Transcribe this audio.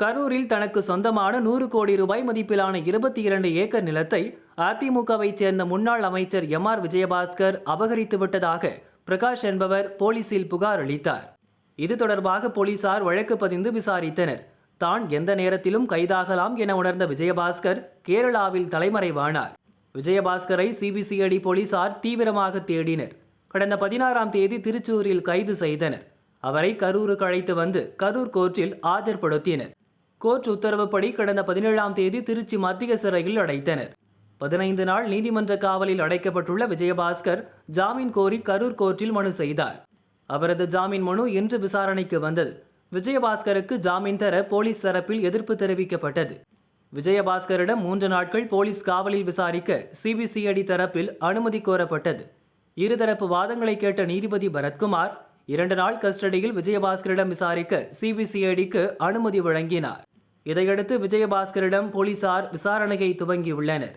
கரூரில் தனக்கு சொந்தமான நூறு கோடி ரூபாய் மதிப்பிலான இருபத்தி இரண்டு ஏக்கர் நிலத்தை அதிமுகவைச் சேர்ந்த முன்னாள் அமைச்சர் எம் ஆர் விஜயபாஸ்கர் அபகரித்து விட்டதாக பிரகாஷ் என்பவர் போலீசில் புகார் அளித்தார். இது தொடர்பாக போலீசார் வழக்கு பதிந்து விசாரித்தனர். தான் எந்த நேரத்திலும் கைதாகலாம் என உணர்ந்த விஜயபாஸ்கர் கேரளாவில் தலைமறைவானார். விஜயபாஸ்கரை சிபிசிஐடி போலீசார் தீவிரமாக தேடினர். கடந்த பதினாறாம் தேதி திருச்சூரில் கைது செய்தனர். அவரை கரூருக்கு அழைத்து வந்து கரூர் கோர்ட்டில் ஆஜர்படுத்தினர். கோர்ட் உத்தரவுப்படி கடந்த பதினேழாம் தேதி திருச்சி மத்திய சிறையில் அடைத்தனர். பதினைந்து நாள் நீதிமன்ற காவலில் அடைக்கப்பட்டுள்ள விஜயபாஸ்கர் ஜாமீன் கோரி கரூர் கோர்ட்டில் மனு செய்தார். அவரது ஜாமீன் மனு இன்று விசாரணைக்கு வந்தது. விஜயபாஸ்கருக்கு ஜாமீன் தர போலீஸ் தரப்பில் எதிர்ப்பு தெரிவிக்கப்பட்டது. விஜயபாஸ்கரிடம் மூன்று நாட்கள் போலீஸ் காவலில் விசாரிக்க சிபிசிஐடி தரப்பில் அனுமதி கோரப்பட்டது. இருதரப்பு வாதங்களை கேட்ட நீதிபதி பரத்குமார் இரண்டு நாள் கஸ்டடியில் விஜயபாஸ்கரிடம் விசாரிக்க சிபிசிஐடிக்கு அனுமதி வழங்கினார். இதையடுத்து விஜயபாஸ்கரிடம் போலீசார் விசாரணையை துவங்கியுள்ளனர்.